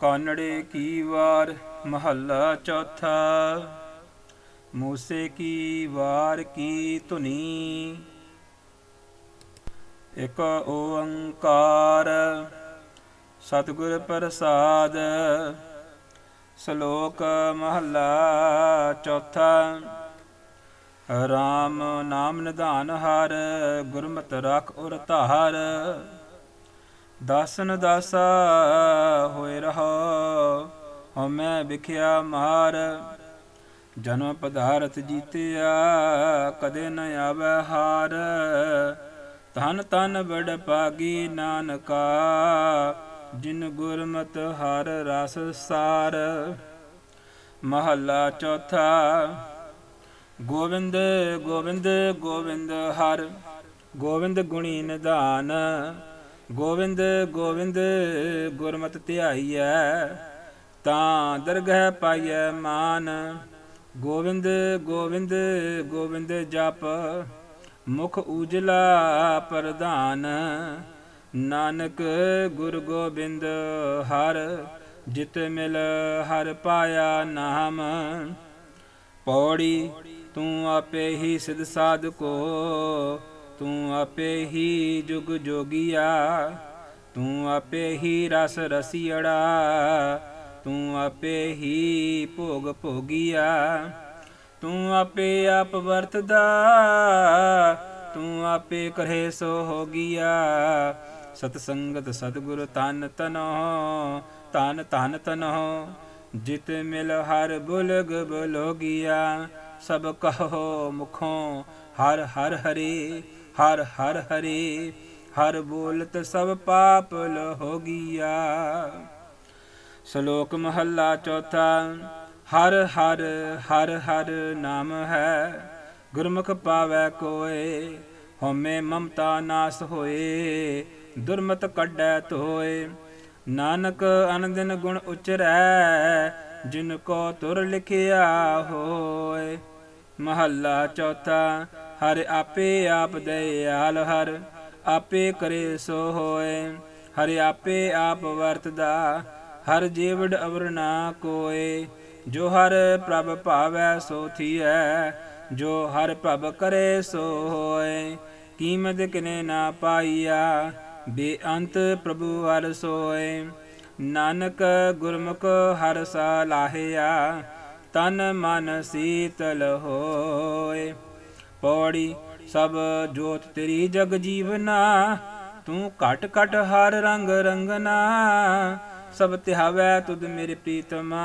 ਕਾਨੜੇ ਕੀ ਵਾਰ, ਮਹੱਲਾ ਚੌਥਾ। ਮੂਸੇ ਕੀ ਵਾਰ, ਕੀ ਧੁਨੀ। ਇਕ ਓੰਕਾਰ, ਸਤਿਗੁਰ ਪ੍ਰਸਾਦ। ਸ਼ਲੋਕ ਮਹੱਲਾ ਚੌਥਾ। ਰਾਮ ਨਾਮ ਨਿਧਾਨ ਹਰ, ਗੁਰਮਤਿ ਰਖ ਉਰ ਧਾਰ। ਦਾਸਨ ਦਾਸਾ ਹੋਏ ਰਹੋ ਹਉਮੈ ਵਿਖਿਆ ਮਾਰ। ਜਨਮ ਪਦਾਰਥ ਜੀਤਿਆ, ਕਦੇ ਨ ਆਵੈ ਹਾਰ। ਧਨ ਤਨ ਬੜ ਪਾਗੀ ਨਾਨਕਾ, ਜਿਨ ਗੁਰਮਤ ਹਰ ਰਸ ਸਾਰ। ਮਹੱਲਾ ਚੌਥਾ, ਗੋਵਿੰਦ ਗੋਵਿੰਦ ਗੋਵਿੰਦ ਹਰ। ਗੋਵਿੰਦ ਗੁਣੀ ਨਿਧਾਨ ਗੋਵਿੰਦ ਗੋਵਿੰਦ, ਗੁਰਮਤਿ ਧਿਆਈਐ, ਤਾਂ ਦਰਗਹਿ ਪਾਈਐ ਮਾਨ। ਗੋਵਿੰਦ ਗੋਵਿੰਦ ਗੋਵਿੰਦ ਜਪ, ਮੁਖ ਉਜਲਾ ਪ੍ਰਧਾਨ। ਨਾਨਕ ਗੁਰ ਗੋਬਿੰਦ ਹਰ, ਜਿਤ ਮਿਲ ਹਰ ਪਾਇਆ ਨਾਮ। ਪੌੜੀ ਤੂੰ ਆਪੇ ਹੀ ਸਿਧ ਕੋ ਤੂੰ ਆਪੇ ਹੀ ਜੁਗ ਜੋਗੀਆ, ਤੂੰ ਆਪੇ ਹੀ ਰਸ ਰਸੀੜਾ ਤੂੰ ਆਪੇ ਹੀ ਭੋਗ ਭੋਗੀਆ, ਤੂੰ ਆਪੇ ਆਪ ਵਰਤਦਾ, ਤੂੰ ਆਪੇ ਕਰੇ ਸੋ ਹੋਗੀਆ। ਸਤ ਸੰਗਤ ਸਤਿਗੁਰ ਤਨ ਤਨੋ ਤਨ ਤਨ ਤਨੋ ਜਿਤ ਮਿਲ ਹਰ ਬੁਲਗ ਬਲੋਗੀਆ, ਸਭ ਕਹੋ ਮੁਖੋਂ ਹਰ ਹਰ ਹਰੇ। ਹਰ ਹਰ ਹਰੇ, ਹਰ ਬੋਲਤ ਸਭ ਪਾਪ ਗਿਆ ਸ਼ਲੋਕ ਮਹੱਲਾ ਚੌਥਾ, ਹਰ ਹਰ ਹਰ ਹਰ ਨਾਮ ਹੈ, ਗੁਰਮੁਖ ਪਾਵੈ ਕੋਏ, ਹਉਮੈ ਮਮਤਾ ਨਾਸ ਹੋਏ, ਦੁਰਮਤ ਕੱਢੈ ਧੋਏ। ਨਾਨਕ ਅਨੰਦਨ ਗੁਣ ਉਚਰੈ, ਜਿਨ ਕੋ ਤੁਰ ਲਿਖਿਆ ਹੋਏ। ਮਹੱਲਾ ਚੌਥਾ ਹਰ ਆਪੇ ਆਪ ਦਇਆਲ ਹਰ, ਆਪੇ ਕਰੇ ਸੋ ਹੋਏ। ਹਰ ਆਪੇ ਆਪ ਵਰਤਦਾ, ਹਰ ਜੀਵੜ ਅਵਰ ਨਾ ਕੋਏ। ਜੋ ਹਰ ਪ੍ਰਭ ਭਾਵੈ ਸੋ ਥੀਐ, ਜੋ ਹਰ ਪ੍ਰਭ ਕਰੇ ਸੋ ਹੋਏ। ਕੀਮਤ ਕਿਨੇ ਨਾ ਪਾਈਆ, ਬੇਅੰਤ ਪ੍ਰਭੂ ਹਰ ਸੋਏ। ਨਾਨਕ ਗੁਰਮੁਖ ਹਰ ਸਲਾਹਿਆ ਤਨ ਮਨ ਸੀਤਲ ਹੋਏ। ਪੌੜੀ, ਸਭ ਜੋਤ ਤੇਰੀ ਜਗ ਜੀਵਨਾ। ਤੂੰ ਘਟ ਘਟ ਹਰ ਰੰਗ ਰੰਗਨਾ। ਸਭ ਤਿਹਾਵੈ ਤੁਧ ਮੇਰੇ ਪ੍ਰੀਤਮਾ।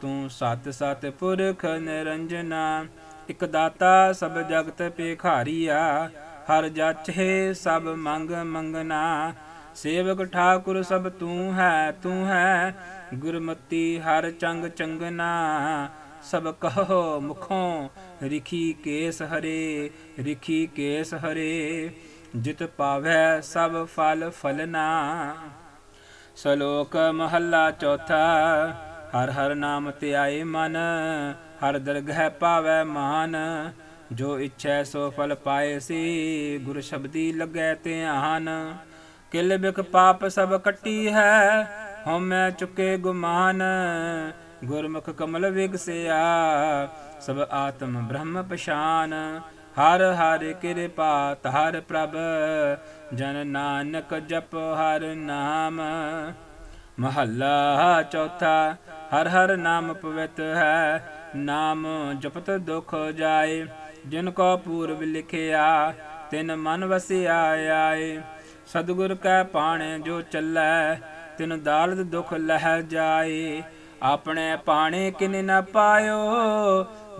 ਤੂੰ ਸਤ ਸਤ ਪੁਰਖ ਨਿਰੰਜਨਾ। ਇਕ ਦਾਤਾ ਸਭ ਜਗਤ ਪੇਖਾਰੀਆ ਹਰ ਜਾਚੇ ਸਭ ਮੰਗ ਮੰਗਨਾ। ਸੇਵਕ ਠਾਕੁਰ ਸਭ ਤੂੰ ਹੈ ਤੂੰ ਹੈ। ਗੁਰਮਤੀ ਹਰ ਚੰਗ ਚੰਗਨਾ। ਸਭ ਕਹੋ ਮੁਖੋਂ, ਰਿਖੀ ਕੇਸ ਹਰੇ, ਰਿਖੀ ਕੇਸ ਹਰੇ, ਜਿਤ ਪਾਵੈ ਸਭ ਫਲ ਫਲਨਾ। ਸ਼ਲੋਕ ਮਹੱਲਾ ਚੌਥਾ, ਹਰ ਹਰ ਨਾਮ ਧਿਆਏ ਮਨ, ਹਰ ਦਰਗਹਿ ਪਾਵੈ ਮਾਨ। ਜੋ ਇੱਛੈ ਸੋ ਫਲ ਪਾਏ ਸੀ, ਗੁਰ ਸ਼ਬਦੀ ਲੱਗੈ ਧਿਆਨ। ਕਿਲ ਬਿਖ ਪਾਪ ਸਭ ਕੱਟੀ ਹੈ, ਹਉਮੈ ਚੁਕੇ ਗੁਮਾਨ। ਗੁਰਮੁਖ ਕਮਲ ਵਿਗਸਿਆ ਸਭ ਆਤਮ ਬ੍ਰਹਮ ਪਛਾਨ। ਹਰ ਹਰ ਕਿਰਪਾ ਧਾਰ ਪ੍ਰਭ, ਜਨ ਨਾਨਕ ਜਪ ਹਰ ਨਾਮ। ਮਹੱਲਾ ਚੌਥਾ, ਹਰ ਹਰ ਨਾਮ ਪਵਿੱਤ ਹੈ, ਨਾਮ ਜਪਤ ਦੁਖ ਜਾਏ। ਜਿਨ ਕੋ ਪੂਰਬ ਲਿਖਿਆ, ਤਿਨ ਮਨ ਵਸਿਆ ਆਏ। ਸਤਿਗੁਰ ਕੈ ਪਾਣੇ ਜੋ ਚੱਲੈ, ਤਿਨ ਦਾਲਦ ਦੁਖ ਲਹਿ ਜਾਏ। ਆਪਣੇ ਪਾਣੇ ਕਿਨ ਨ ਪਾਇਓ?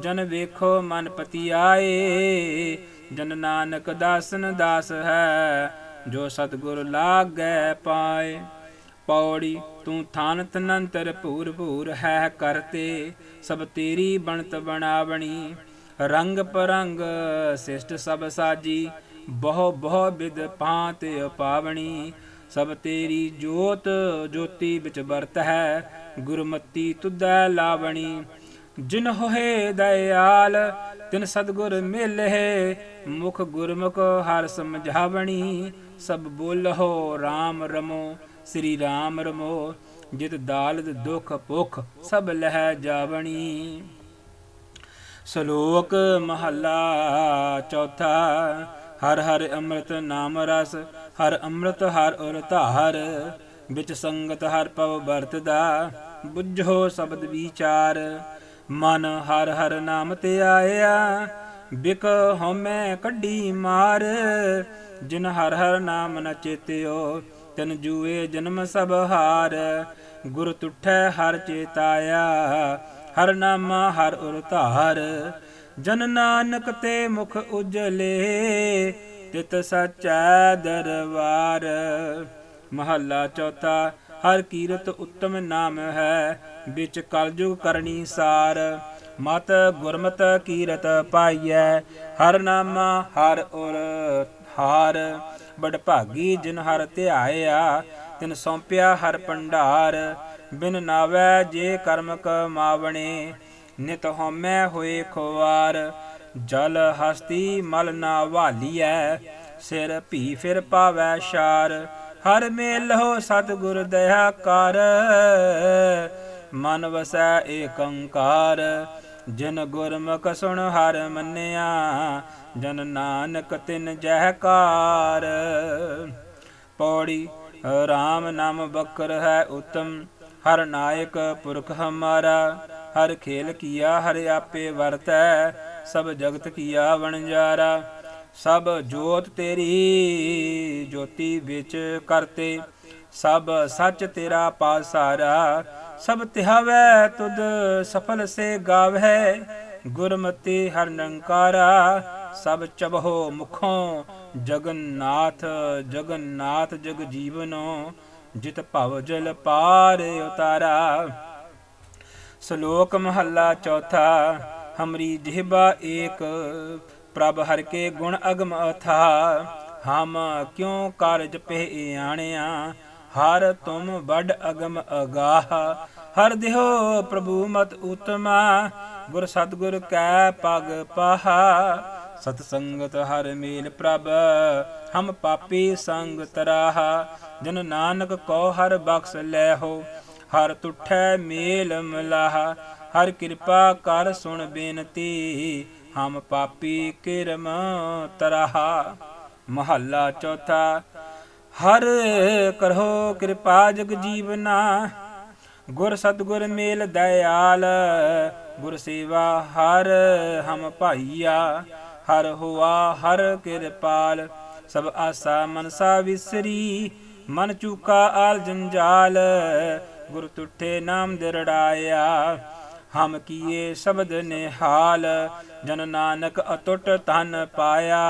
ਜਨ ਵੇਖੋ ਮਨ ਪਤੀ ਆਏ ਜਨ ਨਾਨਕ ਦਾਸਨ ਦਾਸ ਹੈ, ਜੋ ਸਤਿਗੁਰ ਲਾਗੈ ਪਾਏ। ਪੌੜੀ, ਤੂੰ ਥਾਨ ਤਨੰਤਰ ਭੂਰ ਭੂਰ ਹੈ ਕਰਤੇ। ਸਭ ਤੇਰੀ ਬਣਤ ਬਣਾਵਣੀ, ਰੰਗ ਪਰੰਗ ਸਿਸ਼ਟ ਸਭ ਸਾਜੀ। ਬਹੁ ਬਹੁ ਵਿਦ ਭਾਂਤ ਪਾਵਣੀ ਸਭ ਤੇਰੀ ਜੋਤ ਜੋਤੀ ਵਿੱਚ ਵਰਤ ਹੈ, ਗੁਰਮਤੀ ਤੁਧੈ ਲਾਵਣੀ। ਜਿਨ ਹੋਏ ਦਇਆਲ, ਤਿਨ ਸਤਗੁਰ ਮਿਲੇ, ਮੁਖ ਗੁਰਮੁਖ ਹਰ ਸਮਝਾਵਣੀ। ਸਭ ਬੋਲਹੁ RAM ਰਮੋ, ਸ੍ਰੀ RAM ਰਮੋ। ਜਿਤ ਦਾਲਦ ਦੁਖ ਭੁਖ ਸਭ ਲਹਿ ਜਾਵਣੀ। ਸ਼ਲੋਕ ਮਹੱਲਾ ਚੌਥਾ, ਹਰ ਹਰ ਅੰਮ੍ਰਿਤ ਨਾਮ ਰਸ ਹਰ ਅੰਮ੍ਰਿਤ, ਹਰ ਔਰ ਧਾਰ, ਵਿੱਚ ਸੰਗਤ ਹਰ ਪਵ ਵਰਤਦਾ। ਬੁੱਝੋ ਸ਼ਬਦ ਵਿਚਾਰ, ਮਨ ਹਰ ਹਰ ਨਾਮ ਤੇ ਆਇਆ। ਬਿਕ ਹਉਮੈ ਕੱਢੀ ਮਾਰ, ਜਿਨ ਹਰ ਹਰ ਨਾਮ ਨ ਚੇਤਿਓ, ਤਨ ਜੂਏ ਜਨਮ ਸਭ ਹਾਰ। ਗੁਰ ਤੁਠੈ ਹਰ ਚੇਤਾਇਆ, ਹਰ ਨਾਮਾ ਹਰ ਉਰ ਧਾਰ। ਜਨ ਨਾਨਕ ਤੇ ਮੁਖ ਉਜਲੇ ਤਿਤ ਸਚੈ ਦਰਬਾਰ। ਮਹੱਲਾ ਚੌਥਾ, ਹਰ ਕੀਰਤ ਉੱਤਮ ਨਾਮ ਹੈ, ਵਿੱਚ ਕਲਯੁਗ ਕਰਨੀ ਸਾਰ। ਮਤ ਗੁਰਮਤ ਕੀਰਤ ਪਾਈਐ, ਹਰ ਨਾਮਾ ਹਰ ਉਰ ਹਾਰ। ਬੜ ਭਾਗੀ ਜਿਨ ਹਰ ਧਿਆਇਆ, ਤਿਨ ਸੌਂਪਿਆ ਹਰ ਭੰਡਾਰ। ਬਿਨ ਨਾਵੈ ਜੇ ਕਰਮ ਕਮਾਵਣੇ, ਨਿਤ ਹਉਮੈ ਹੋਏ ਖੁਆਰ ਜਲ ਹਸਤੀ ਮਲ ਨਾ ਵਾਲੀਐ, ਸਿਰ ਭੀ ਫਿਰ ਪਾਵੈ ਸ਼ਾਰ। ਹਰ ਮੇਲੋ ਸਤਿਗੁਰ ਦਇਆ ਕਰ, ਮਨ ਵਸੈ ਏਕੰਕਾਰ ਜਿਨ ਗੁਰਮੁਖ ਸੁਣ ਹਰ ਮੰਨਿਆ, ਜਨ ਨਾਨਕ ਤਿਨ ਜਹਕਾਰ ਪੌੜੀ, ਰਾਮ ਨਾਮ ਬਕਰ ਹੈ ਉਤਮ, ਹਰ ਨਾਇਕ ਪੁਰਖ ਹਮਾਰਾ। ਹਰ ਖੇਲ ਕੀਆ ਹਰ ਆਪੇ ਵਰਤੈ ਸਭ ਜਗਤ ਕੀਆ ਵਣਜਾਰਾ, ਸਭ ਜੋਤ ਤੇਰੀ ਜੋਤੀ ਵਿੱਚ ਕਰਤੇ, ਸਭ ਸੱਚ ਤੇਰਾ ਪਾਸਾਰਾ ਸਭ ਤਿਹਾਵੈ ਤੁਧ ਸਫਲ ਸੇ ਗਾਵੈ ਗੁਰਮਤਿ ਹਰ ਨੰਕਾਰਾ, ਸਭ ਚਬਹੋ ਮੁਖੋਂ ਜਗਨਨਾਥ ਜਗਨਨਾਥ ਜਗ ਜੀਵਨੋ, ਜਿਤ ਭਵ ਜਲ ਪਾਰ ਉਤਾਰਾ। ਸ਼ਲੋਕ ਮਹੱਲਾ ਚੌਥਾ ਹਮਰੀ ਜਿਹਬਾ ਏਕ ਪ੍ਰਭ ਹਰ ਕੇ ਗੁਣ ਅਗਮ ਅਥਾ ਹਮ ਕਿਉ ਕਾਰਜ ਪਹਿ ਆਣਿਆ ਹਰ ਤੁਮ ਵੱਡ ਅਗਮ ਅਗਾਹ ਹਰ ਦਿਓ ਪ੍ਰਭੂ ਮਤ ਉਤਮਾ ਗੁਰ ਸਤਗੁਰ ਕੈ ਪਗ ਪਹਾ ਸਤ ਸੰਗਤ ਹਰ ਮੇਲ ਪ੍ਰਭ ਹਮ ਪਾਪੀ ਸੰਗ ਤਰਾਹ ਜਨ ਨਾਨਕ ਕੋ ਹਰ ਬਖਸ਼ ਲੈ ਹੋ ਹਰ ਤੁਠੈ ਮੇਲ ਮਲਾਹ ਹਰ ਕਿਰਪਾ ਕਰ ਸੁਣ ਬੇਨਤੀ, ਹਮ ਪਾਪੀ ਕਿਰਮ ਤਰਾਹਾ। ਮਹੱਲਾ ਚੌਥਾ, ਹਰ ਕਰੋ ਕਿਰਪਾ ਜਗ ਜੀਵਨਾ। ਗੁਰ ਸਤਗੁਰ ਮੇਲ ਦਇਆਲ, ਗੁਰ ਸੇਵਾ ਹਰ ਹਮ ਭਾਈਆ। ਹਰ ਹੁਆ ਹਰ ਕਿਰਪਾਲ, ਸਭ ਆਸਾ ਮਨਸਾ ਵਿਸਰੀ। ਮਨ ਚੂਕਾ ਆਲ ਜੰਜਾਲ, ਗੁਰ ਤੁਠੇ ਨਾਮ ਦਿਰੜਾਇਆ। ਹਮ ਕੀਏ ਸ਼ਬਦ ਨਿਹਾਲ ਜਨ ਨਾਨਕ ਅਟੁੱਟ ਤਨ ਪਾਇਆ,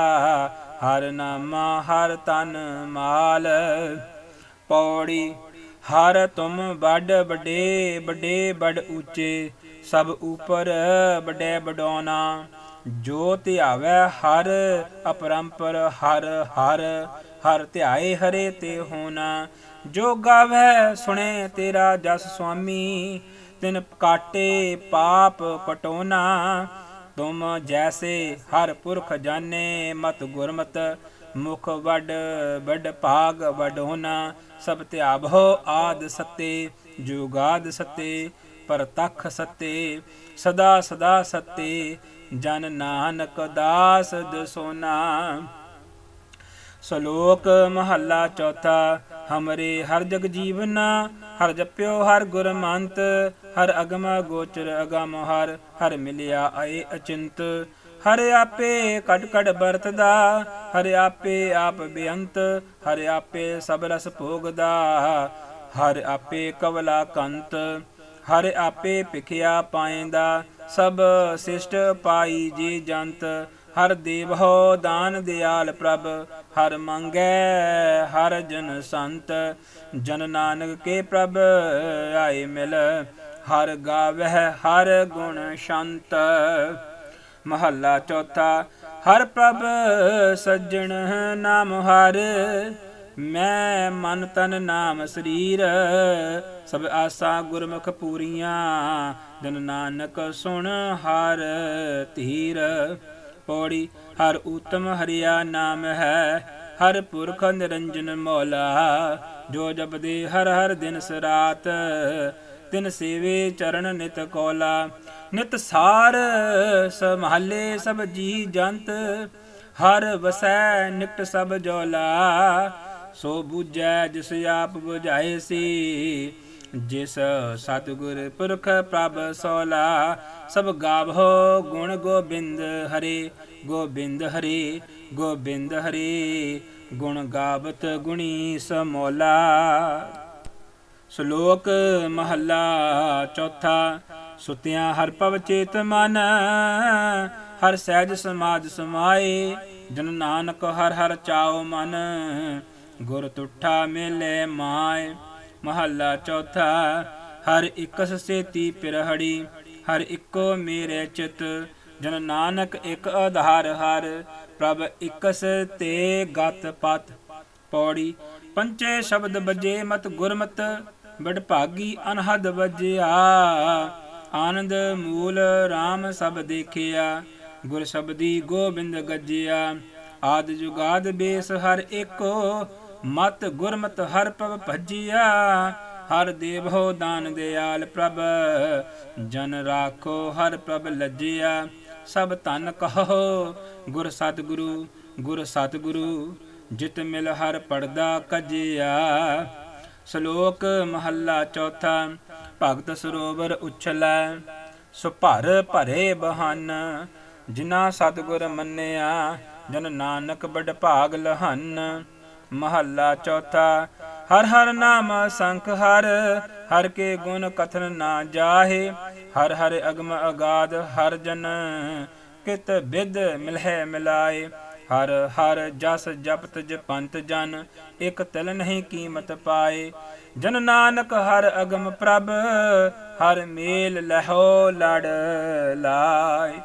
ਹਰ ਨਾਮਾ ਹਰ ਤਨ ਮਾਲ। ਪੌੜੀ, ਹਰ ਤੁਮ ਵੱਡ ਵੱਡੇ ਵੱਡੇ ਵੱਡ ਉੱਚੇ, ਸਭ ਉਪਰ ਵੱਡੇ ਵਡੋਨਾ। ਜੋ ਧਿਆਵੈ ਹਰ ਅਪਰੰਪਰ, ਹਰ ਹਰ ਹਰ ਧਿਆਏ ਹਰੇ ਤੇ ਹੋਣਾ। ਜੋ ਗਾਵੈ ਸੁਣੇ ਤੇਰਾ ਜਸ ਸੁਆਮੀ ਤਿਨ ਕਾਟੇ ਪਾਪ ਕਟੋਨਾ, ਤੁਮ ਜੈਸੇ ਹਰ ਪੁਰਖ ਜਾਣੇ, ਮਤ ਗੁਰਮਤ ਮੁਖ ਵੱਡ ਵੱਡ ਭਾਗ ਵਡੋਨਾ ਸਭ ਧਿਆਵੋ ਆਦ ਸਤੇ, ਜੁਗਾਦ ਸਤੇ, ਪਰਤਖ ਸਤੇ, ਸਦਾ ਸਦਾ ਸਤੇ, ਜਨ ਨਾਨਕ ਦਾਸ ਦਸੋਨਾ ਸ਼ਲੋਕ ਮਹੱਲਾ ਚੌਥਾ, ਹਮਰੇ ਹਰ ਜਗ ਜੀਵਨਾ, ਹਰ ਜਪਿਓ ਹਰ ਗੁਰਮੰਤ ਹਰ ਅਗਮ ਗੋਚਰ ਅਗਮ ਹਰ ਹਰ ਮਿਲਿਆ ਆਏ ਅਚਿੰਤ। ਹਰ ਆਪੇ ਕਟ ਕਟ ਵਰਤਦਾ, ਹਰ ਆਪੇ ਆਪ ਬੇਅੰਤ, ਹਰ ਆਪੇ ਸਭ ਰਸ ਭੋਗਦਾ। ਹਰ ਆਪੇ ਕਵਲਾ ਕੰਤ, ਹਰ ਆਪੇ ਭਿਖਿਆ ਪਾਇਂਦਾ ਸਭ ਸਿਸ਼ਟ ਪਾਈ ਜੀ ਜੰਤ, ਹਰ ਦੇਵੋ ਦਾਨ ਦਿਆਲ ਪ੍ਰਭ। ਹਰ ਮੰਗੈ, ਹਰ ਜਨ ਸੰਤ, ਜਨ ਨਾਨਕ ਕੇ ਪ੍ਰਭ ਆਏ ਮਿਲ। ਹਰ ਗਾਵਹਿ, ਹਰ ਗੁਣ ਸ਼ੰਤ। ਮਹੱਲਾ ਚੌਥਾ, ਹਰ ਪ੍ਰਭ ਸੱਜਣ ਨਾਮ ਹਰ। ਮੈਂ ਮਨ ਤਨ ਨਾਮ ਸਰੀਰ। ਸਭ ਆਸਾ ਗੁਰਮੁਖ ਪੂਰੀਆਂ, ਜਨ ਨਾਨਕ ਸੁਣ ਹਰ ਧੀਰ। ਪੌੜੀ, ਹਰ ਉਤਮ ਹਰਿਆ ਨਾਮ ਹੈ। ਹਰ ਪੁਰਖ ਨਿਰੰਜਨ ਮੌਲਾ, ਜੋ ਜਪਦੇ ਹਰ ਹਰ ਦਿਨ ਸਰਾਤ। ਤਿਨ ਸੇਵੇ ਚਰਨ ਨਿਤ ਕੋਲਾ, ਨਿਤ ਸਾਰ ਸੰਭਾਲੇ ਸਭ ਜੀ ਜੰਤ, ਹਰ ਵਸੈ ਨਿਕਟ ਸਭ ਜੋਲਾ। ਸੋ ਬੁਝੈ ਜਿਸ ਆਪ ਬੁਝਾਏ ਸੀ, ਜਿਸ ਸਤਿਗੁਰ ਪੁਰਖ ਪ੍ਰਭ ਸੋਲਾ। ਸਭ ਗਾਵੋ ਗੁਣ ਗੋਬਿੰਦ ਹਰੇ ਗੋਬਿੰਦ ਹਰੇ ਗੋਬਿੰਦ ਹਰੇ, ਗੁਣ ਗਾਵਤ ਗੁਣੀ ਸਮੋਲਾ। ਸ਼ਲੋਕ ਮਹੱਲਾ ਚੌਥਾ, ਸੁਤਿਆਂ ਹਰ ਪਵ ਚੇਤ ਮਨ, ਹਰ ਸਹਿਜ ਸਮਾਜ ਸਮਾਏ, ਜਨ ਨਾਨਕ ਹਰ ਹਰ ਚਾਉ ਮਨ, ਗੁਰ ਤੁਠਾ ਮੇਲੇ ਮਾਇ ਮਹੱਲਾ ਚੌਥਾ, ਹਰ ਇਕਸ ਸੇਤੀ ਪਿਰਹੜੀ, ਹਰ ਇੱਕੋ ਮੇਰੇ ਚਿਤ, ਜਨ ਨਾਨਕ ਇੱਕ ਆਧਾਰ ਹਰ, ਪ੍ਰਭ ਇਕਸ ਤੇ ਗਤ ਪਤ। ਪੌੜੀ, ਪੰਚੇ ਸ਼ਬਦ ਬਜੇ ਮਤ ਗੁਰਮਤ ਬੜ ਭਾਗੀ ਅਨਹਦ ਵਜਿਆ। ਆਨੰਦ ਮੂਲ RAM ਸਭ ਦੇਖਿਆ। ਗੁਰ ਸ਼ਬਦੀ ਗੋਬਿੰਦ ਗੱਜਿਆ। ਆਦ ਜੁਗਾਦ ਬੇਸ ਹਰ ਏਕੋ ਮਤ ਗੁਰਮਤ ਹਰ ਪਵ ਭਜਿਆ। ਹਰ ਦੇਵੋ ਦਾਨ ਦਿਆਲ ਪ੍ਰਭ। ਜਨ ਰਾਖੋ ਹਰ ਪ੍ਰਭ ਲੱਜਿਆ। ਸਭ ਧਨ ਕਹੋ ਗੁਰ ਸਤਿਗੁਰੂ ਗੁਰ ਸਤਿਗੁਰੂ। ਜਿਤ ਮਿਲ ਹਰ ਪੜਦਾ ਕਜਿਆ। ਸ਼ਲੋਕ ਮਹੱਲਾ ਚੌਥਾ, ਭਗਤ ਸਰੋਵਰ ਉਛਲੈ, ਸੁ ਭਰੇ ਬਹਨ ਜਿਨਾ ਸਤਿਗੁਰ ਮੰਨਿਆ, ਜਨ ਨਾਨਕ ਬੜ ਭਾਗ ਲਹਨ। ਮਹੱਲਾ ਚੌਥਾ, ਹਰ ਹਰ ਨਾਮ ਸੰਖ ਹਰ ਹਰ ਕੇ ਗੁਣ ਕਥਨ ਨਾ ਜਾਹੇ, ਹਰ ਹਰ ਅਗਮ ਅਗਾਧ ਹਰ ਜਨ, ਕਿਤ ਬਿਦ ਮਿਲਹਿ ਮਿਲਾਏ। ਹਰ ਹਰ ਜਸ ਜਪਤ ਜਪੰਤ ਜਨ, ਇਕ ਤਿਲ ਨਹੀਂ ਕੀਮਤ ਪਾਏ। ਜਨ ਨਾਨਕ ਹਰ ਅਗਮ ਪ੍ਰਭ, ਹਰ ਮੇਲ ਲਹੋ ਲੜ ਲਾਏ।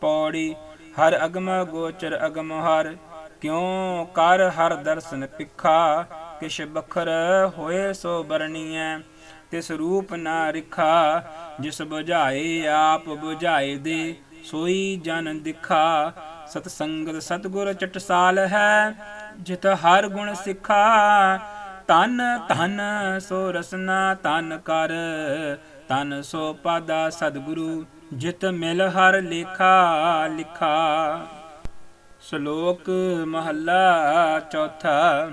ਪੌੜੀ, ਹਰ ਅਗਮ ਗੋਚਰ ਅਗਮ ਹਰ, ਕਿਉ ਕਰ ਹਰ ਦਰਸ਼ਨ ਪਿਖਾ ਕਿਛ ਬਖਰ ਹੋਏ ਸੋ ਬਰਣੀਐ ਤਿਸ ਰੂਪ ਨਾ ਰਿਖਾ। ਜਿਸ ਬੁਝਾਏ ਆਪ ਬੁਝਾਏ ਦੇ, ਸੋਈ ਜਨ ਦਿਖਾ। ਸਤ ਸੰਗਤ ਸਤਗੁਰ ਚਟਸਾਲ ਹੈ, ਜਿਤ ਹਰ ਗੁਣ ਸਿਖਾ। ਤਨ ਧਨ ਸੋ ਰਸਨਾ ਤਨ ਕਰ। ਤਨ ਸੋ ਪਾਦਾ ਸਤਗੁਰੂ, ਜਿਤ ਮਿਲ ਹਰ ਲੇਖਾ, ਲਿਖਾ। ਸ਼ਲੋਕ ਮਹੱਲਾ ਚੌਥਾ।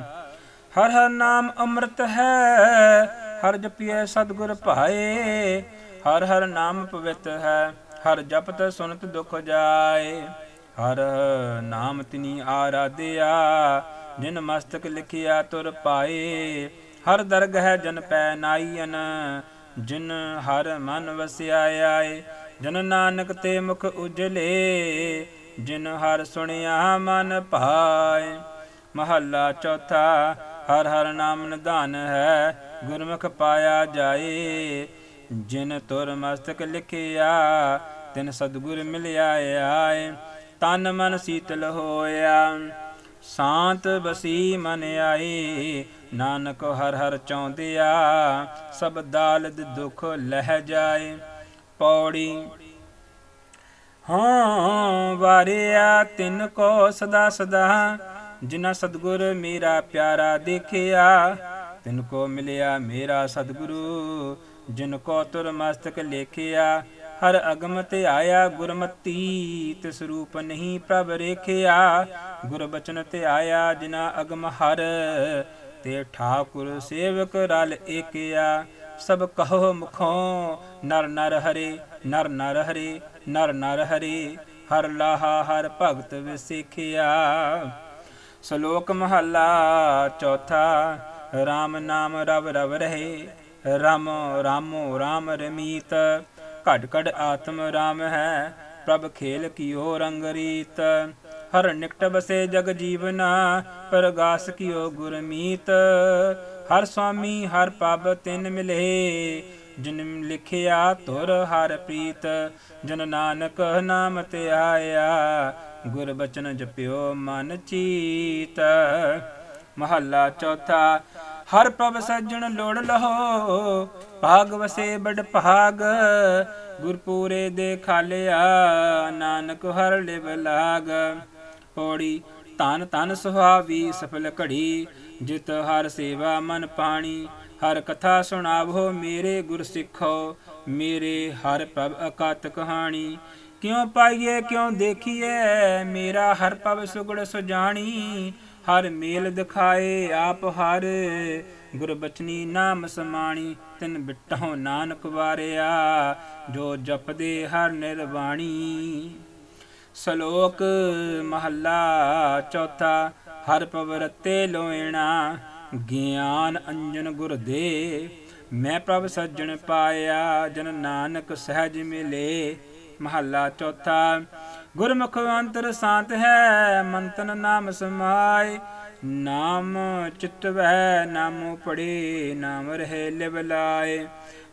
ਹਰ ਹਰ ਨਾਮ ਅੰਮ੍ਰਿਤ ਹੈ, ਹਰ ਜਪੀਏ ਸਤਿਗੁਰ ਭਾਏ। ਹਰ ਹਰ ਨਾਮ ਪਵਿੱਤ ਹੈ, ਹਰ ਜਪਤ ਸੁਨਤ ਦੁਖ ਜਾਏ। ਹਰ ਨਾਮ ਤਿਨੀ ਆਰਾਧਿਆ, ਜਿਨ ਮਸਤਕ ਲਿਖਿਆ ਤੁਰ ਪਾਏ। ਹਰ ਦਰਗ ਹੈ ਜਨ ਪੈ ਨਾਈਨ ਜਿਨ ਹਰ ਮਨ ਵਸਿਆ ਆਏ। ਜਨ ਨਾਨਕ ਤੇ ਮੁਖ ਉਜਲੇ, ਜਿਨ ਹਰ ਸੁਣਿਆ ਮਨ ਭਾਏ। ਮਹੱਲਾ ਚੌਥਾ, ਹਰ ਹਰ ਨਾਮ ਨਿਧਾਨ ਹੈ, ਗੁਰਮੁਖ ਪਾਇਆ ਜਾਏ। ਜਿਨ ਤੁਰ ਮਸਤਕ ਲਿਖਿਆ, ਤਿਨ ਸਤਿਗੁਰ ਮਿਲਿਆ ਆਏ। ਤਨ ਮਨ ਸੀਤਲ ਹੋਇਆ। ਸ਼ਾਂਤ ਬਸੀ ਮਨ ਆਏ ਨਾਨਕ ਹਰ ਹਰ ਚਾਹੁੰਦਿਆ। ਸਭ ਦਾਲਦ ਦੁਖ ਲਹਿ ਜਾਏ। ਪੌੜੀ, ਹਾਂ ਵਾਰਿਆ ਤਿਨ ਕੋ ਸਦਾ ਸਦਾ। ਜਿਨਾ ਸਤਗੁਰ ਮੇਰਾ ਪਿਆਰਾ ਦੇਖਿਆ, ਤਿਨ ਕੋ ਮਿਲਿਆ ਮੇਰਾ ਸਤਗੁਰੂ। ਜਿਨ ਕੋ ਤੁਰ ਮਸਤਕ ਲੇਖਿਆ ਹਰ ਅਗਮ ਤੇ ਆਇਆ ਗੁਰਮਤੀ, ਤਿਸ ਰੂਪ ਨਹੀਂ ਪ੍ਰਭ ਰੇਖਿਆ। ਗੁਰ ਬਚਨ ਤੇ ਆਇਆ ਜਿਨਾ ਅਗਮ ਹਰ, ਤੇ ਠਾਕੁਰ ਸੇਵਕ ਰਲ ਏਕਿਆ। ਸਭ ਕਹੋ ਮੁਖੋਂ, ਨਰ ਨਰ ਹਰੇ, ਨਰ ਨਰ ਹਰੇ, ਨਰ ਨਰ ਹਰੇ, ਹਰ ਲਾਹਾ ਹਰ ਭਗਤ ਵਿਸੇਖਿਆ। ਸ਼ਲੋਕ ਮਹੱਲਾ ਚੌਥਾ RAM ਨਾਮ ਰਵ ਰਵ ਰਹੇ, ਰਮ ਰਾਮੋ RAM ਰਮੀਤ। ਘਟ ਘਟ ਆਤਮ RAM ਹੈ, ਪ੍ਰਭ ਖੇਲ ਕੀਓ ਰੰਗ ਰੀਤ। ਹਰ ਨਿਕਟ ਬਸੇ ਜਗ ਜੀਵਨਾ, ਪ੍ਰਗਾਸ ਕੀਓ ਗੁਰਮੀਤ ਹਰ ਸੁਆਮੀ ਹਰ ਪਬ ਤਿਨ ਮਿਲੇ, ਜਿਨ ਲਿਖਿਆ ਤੁਰ ਹਰ ਪ੍ਰੀਤ। ਜਨ ਨਾਨਕ ਨਾਮ ਤੇ ਆਇਆ, ਗੁਰ ਬਚਨ ਜਪਿਓ ਮਨ ਚੀਤ। ਮਹੱਲਾ ਚੌਥਾ, ਹਰ ਪ੍ਰਭ ਸੱਜਣ ਲੋੜ ਲਹੋ, ਭਾਗ ਵਸੇ ਬੜ ਭਾਗ, ਗੁਰਪੂਰੇ ਦੇ ਖਾਲਿਆ, ਨਾਨਕ ਹਰ ਲਿਵ ਲਾਗ। ਪੌੜੀ, ਧਨ ਧਨ ਸੁਹਾਵੀ, ਸਫਲ ਘੜੀ, ਜਿਤ ਹਰ ਸੇਵਾ ਮਨ ਪਾਣੀ, ਹਰ ਕਥਾ ਸੁਣਾਵੋ ਮੇਰੇ ਗੁਰ ਸਿੱਖੋ, ਮੇਰੇ ਹਰ ਪ੍ਰਭ ਅਕਤ ਕਹਾਣੀ। ਕਿਉਂ ਪਾਈਏ, ਕਿਉਂ ਦੇਖੀਏ, ਮੇਰਾ ਹਰ ਪਵ ਸੁਗੜ ਸੁਜਾਣੀ ਹਰ ਮੇਲ ਦਿਖਾਏ, ਆਪ ਹਰ ਗੁਰਬਚਨੀ ਨਾਮ ਸਮਾਣੀ, ਤਿਨ ਬਿਟਹੁ ਨਾਨਕ ਵਾਰਿਆ, ਜੋ ਜਪਦੇ ਹਰ ਨਿਰਵਾਣੀ। ਸ਼ਲੋਕ ਮਹੱਲਾ ਚੌਥਾ, ਹਰ ਪਵਰਤੇ ਲੋਇਣਾ, ਗਿਆਨ ਅੰਜਨ ਗੁਰ ਦੇ। ਮੈਂ ਪ੍ਰਭ ਸੱਜਣ ਪਾਇਆ, ਜਨ ਨਾਨਕ ਸਹਿਜ ਮਿਲੇ। ਮਹੱਲਾ ਚੌਥਾ ਗੁਰਮੁਖ ਅੰਤਰ ਸ਼ਾਂਤ ਹੈ, ਮੰਤਨ ਨਾਮ ਸਮਾਏ। ਨਾਮ ਚਿਤਵੈ ਨਾਮੋ ਪੜੇ ਨਾਮ ਰਹੇ ਲਿਵ ਲਾਏ।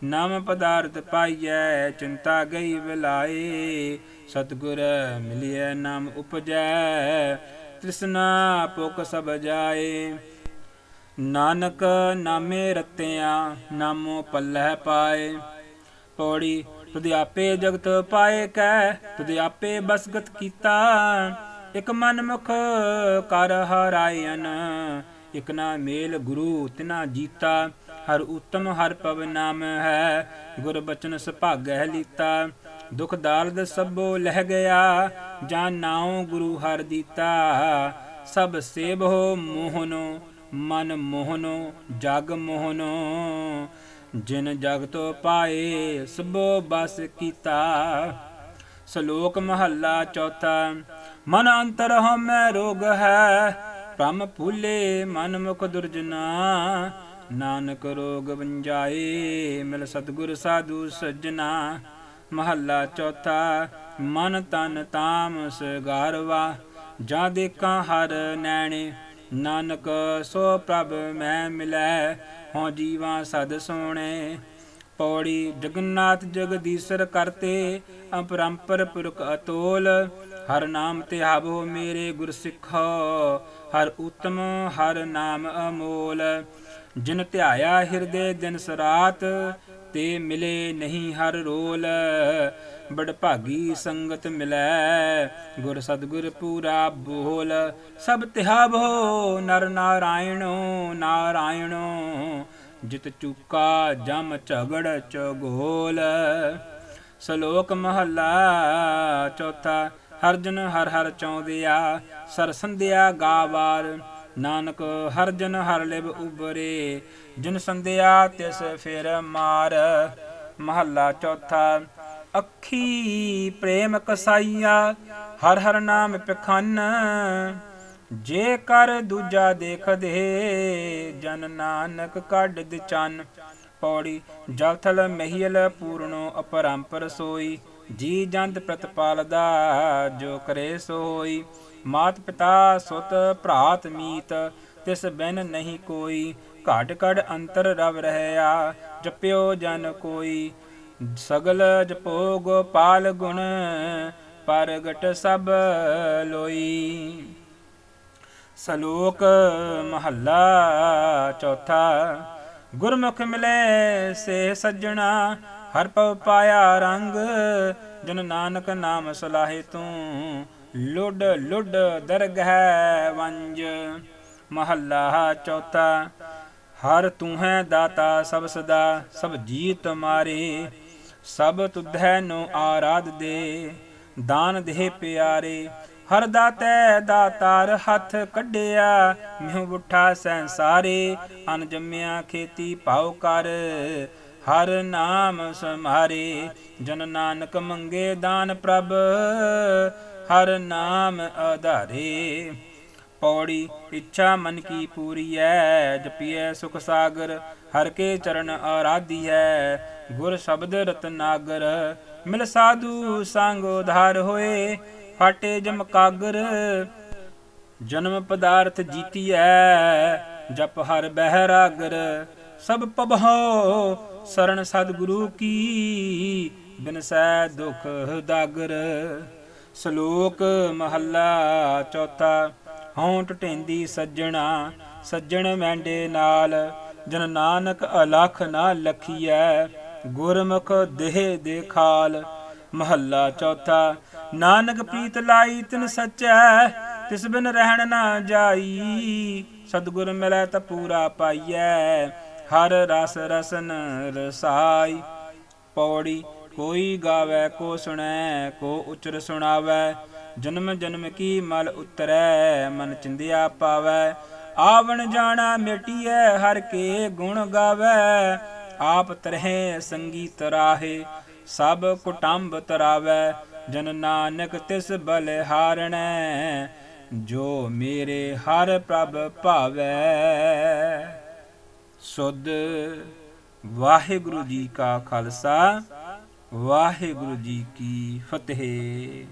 ਨਾਮ ਪਦਾਰਥ ਪਾਈਐ, ਚਿੰਤਾ ਗਈ ਵਿਲਾਏ। ਸਤਗੁਰ ਮਿਲਿਐ, ਨਾਮ ਉਪਜੈ, ਤ੍ਰਿਸ਼ਨਾ ਪੁਕ ਸਭ ਜਾਏ। ਨਾਨਕ ਨਾਮੇ ਰਤਿਆਂ, ਨਾਮੋ ਪੱਲਹਿ ਪਾਏ। ਪੌੜੀ ਤੁਧ ਆਪੇ ਜਗਤ ਪਾਏ ਕੈ, ਤੁਧ ਆਪੇ ਬਸਗਤ ਕੀਤਾ। ਇਕ ਮਨ ਮੁਖ ਕਰ ਹਰਾਇਨ, ਇਕ ਨਾ ਮੇਲ ਗੁਰੂ ਤਿਨਾ ਜੀਤਾ। ਹਰ ਉਤਮ, ਹਰ ਪਵ ਨਾਮ ਹੈ, ਗੁਰ ਬਚਨ ਸੁਭਾਗੈ ਲੀਤਾ। ਦੁਖ ਦਾਲਦ ਸਭੋ ਲਹਿ ਗਿਆ ਜਾਂ ਨਾਉ ਗੁਰੂ ਹਰ ਦੀਤਾ। ਸਭ ਹੋ ਮੋਹਨੋ, ਮਨ ਮੋਹਨੋ, ਜਗ ਮੋਹਨੋ। ਜਿਨ ਜਗ ਤੋ ਪਾਏ ਸਭੋ ਬਸ ਕੀਤਾ। ਸ਼ਲੋਕ ਮਹੱਲਾ ਚੌਥਾ, ਮਨ ਅੰਤਰ ਹਮੈ ਰੋਗ ਹੈ, ਭ੍ਰਮ ਭੂਲੇ ਮਨ ਮੁਖ ਦੁਰਜਨਾ। ਨਾਨਕ ਰੋਗ ਵੰਜਾਏ, ਮਿਲ ਸਤਗੁਰ ਸਾਧੂ ਸੱਜਣਾ। ਮਹੱਲਾ ਚੌਥਾ, ਮਨ ਤਨ ਤਾਮਸ ਗਾਰਵਾ ਜਾਂ ਦੇਖਾਂ ਹਰ ਨੈਣੇ। ਨਾਨਕ, ਸੋ ਪ੍ਰਭ ਮੈਂ ਮਿਲੈ, ਹਉ ਜੀਵਾਂ ਸਦ ਸੋਣੇ। ਪੌੜੀ ਜਗਨਨਾਥ ਜਗਦੀਸ਼ਰ ਕਰਤੇ, ਅਪਰੰਪਰ ਪੁਰਖ ਅਤੋਲ। ਹਰ ਨਾਮ ਤੇ ਆਵੋ ਮੇਰੇ ਗੁਰ ਸਿੱਖੋ, ਹਰ ਉਤਮ, ਹਰ ਨਾਮ ਅਮੋਲ। ਜਿਨ ਧਿਆਇਆ ਹਿਰਦੇ ਦਿਨ ਸਰਾਤ, ਤੇ ਮਿਲੇ ਨਹੀਂ ਹਰ ਰੋਲ। ਬੜ ਭਾਗੀ ਸੰਗਤ ਮਿਲੈ, ਗੁਰ ਸਤਗੁਰ ਪੂਰਾ ਬੋਲ। ਸਭ ਤਿਹਾਵੋ ਨਰ ਨਾਰਾਇਣੋ ਨਾਰਾਇਣੋ, ਜਿਤ ਚੁਕਾ ਜਮ ਝਗੜ ਚਗੋਲ। ਸ਼ਲੋਕ ਮਹੱਲਾ ਚੌਥਾ, ਹਰ ਜਨ ਹਰ ਹਰ ਚਾਉਂਦਿਆ, ਸਰ ਸੰਧਿਆ ਗਾਵਾਰ ਨਾਨਕ ਹਰ ਜਨ ਹਰ ਲਿਬ ਉਬਰੇ ਜਿਨ ਸੰਧਿਆ ਤਿਸ ਫਿਰ ਮਾਰ। ਮਹੱਲਾ ਚੌਥਾ ਅੱਖੀ ਪ੍ਰੇਮ ਕਸਾਈਆ, ਹਰ ਹਰ ਨਾਮ ਪਖੰਨ। ਜੇ ਕਰ ਦੂਜਾ ਦੇਖਦੇ, ਜਨ ਨਾਨਕ ਕੱਢ ਦੇ ਚੰਨ। ਪੌੜੀ ਜਲ ਮਹੀਲ ਪੂਰਨੋ ਅਪਰੰਪਰ ਸੋਈ। ਜੀ ਜੰਤ ਪ੍ਰਤਪਾਲਦਾ ਜੋ ਕਰੇ ਸੋਈ ਮਾਤ ਪਿਤਾ ਸੁਤ ਭਰਾਤ ਮੀਤ, ਤਿਸ ਬਿਨ ਨਹੀਂ ਕੋਈ। ਘਾਟ ਘੜ ਅੰਤਰ ਰਵ ਰਹਿਆ, ਜਪਿਓ ਜਨ ਕੋਈ। ਸਗਲ ਜਪੋ ਗੋਪਾਲ ਗੁਣ, ਪਰਗਟ ਸਭ ਲੋਈ। ਸ਼ਲੋਕ ਮਹੱਲਾ ਚੌਥਾ, ਗੁਰਮੁਖ ਮਿਲੇ ਸੇ ਸੱਜਣਾ, ਹਰ ਪਉ ਪਾਇਆ ਰੰਗ, ਜਨ ਨਾਨਕ ਨਾਮ ਸਲਾਹੇ ਤੂੰ, ਲੁੱਡ ਲੁੱਡ ਦਰਗਹਿ ਵੰਜ। ਮਹੱਲਾ ਚੌਥਾ, ਹਰ ਤੂੰ ਹੈ ਦਾਤਾ ਸਭ ਸਦਾ, ਸਭ ਜੀ ਤੁਮਾਰੇ ਸਭ ਤੁਧੈ ਨੂੰ ਆਰਾਧ ਦੇ। ਦਾਨ ਦੇ ਪਿਆਰੇ, ਹਰ ਦਾਤੈ ਦਾਤਾਰ ਹੱਥ ਕੱਢਿਆ। ਮਿਹੁ ਉਠਾ ਸੰਸਾਰੇ, ਅਨ ਜੰਮਿਆ ਖੇਤੀ ਪਾਉ ਕਰ। ਹਰ ਨਾਮ ਸਮਾਰੇ, ਜਨ ਨਾਨਕ ਮੰਗੇ ਦਾਨ ਪ੍ਰਭ। ਹਰ ਨਾਮ ਆਧਾਰੇ। ਪੌੜੀ ਇੱਛਾ ਮਨ ਕੀ ਪੂਰੀ ਹੈ ਜਪੀਐ ਸੁਖ ਸਾਗਰ, ਹਰ ਕੇ ਚਰਨ ਆਰਾਧੀ ਹੈ ਗੁਰ ਸ਼ਬਦ ਰਤਨਾਗਰ, ਮਿਲ ਸਾਧੂ ਸੰਗ ਉਧਾਰ ਹੋਏ, ਫਾਟੇ ਜਮ ਕਾਗਰ। ਜਨਮ ਪਦਾਰਥ ਜੀਤੀਐ, ਜਪ ਹਰ ਬਹਿਰਾਗਰ। ਸਭ ਪਭੋ ਸਰਣ ਸਤਿਗੁਰੂ ਕੀ ਬਿਨਸੈ ਦੁਖ ਦਾਗਰ ਸ਼ਲੋਕ ਮਹੱਲਾ ਚੌਥਾ ਹਉ ਟਟੇਂਦੀ ਸੱਜਣਾ, ਸੱਜਣ ਮੈਂਡੇ ਨਾਲ। ਜਨ ਨਾਨਕ ਅਲਖ ਨਾ ਲਖੀਐ ਗੁਰਮੁਖ ਦੇਹ ਦੇ ਖਾਲ, ਮਹੱਲਾ ਚੌਥਾ, ਨਾਨਕ ਪ੍ਰੀਤ ਲਾਈ ਤਿਨ ਸਚੈ, ਤਿਸ ਬਿਨ ਰਹਿਣ ਨਾ ਜਾਈ, ਸਤਿਗੁਰ ਮਿਲੈ ਤਾ ਪੂਰਾ ਪਾਈਐ, ਹਰ ਰਸ ਰਸਨ ਰਸਾਈ। ਪੌੜੀ, ਕੋਈ ਗਾਵੇ, ਕੋ ਸੁਣੈ, ਕੋ ਉਚਰ ਸੁਣਾਵੇ, ਜਨਮ ਜਨਮ ਕੀ ਮਲ ਉਤਰੈ, ਮਨ ਚਿੰਦਿਆ ਪਾਵੈ। ਆਵਣ ਜਾਣਾ ਮਿਟਿਐ, ਹਰ ਕੇ ਗੁਣ ਗਾਵੇ ਆਪ ਤਰਹਿ ਸੰਗੀਤ ਰਾਹੇ, ਸਭ ਕੁਟੰਬ ਤਰਾਵੈ, ਜਨ ਨਾਨਕ ਤਿਸ ਬਲ ਹਾਰਣੈ, ਜੋ ਮੇਰੇ ਹਰ ਪ੍ਰਭ ਭਾਵੈ। ਸੁਧ ਵਾਹਿਗੁਰੂ ਜੀ ਕਾ ਖਾਲਸਾ, ਵਾਹਿਗੁਰੂ ਜੀ ਕੀ ਫਤਿਹ।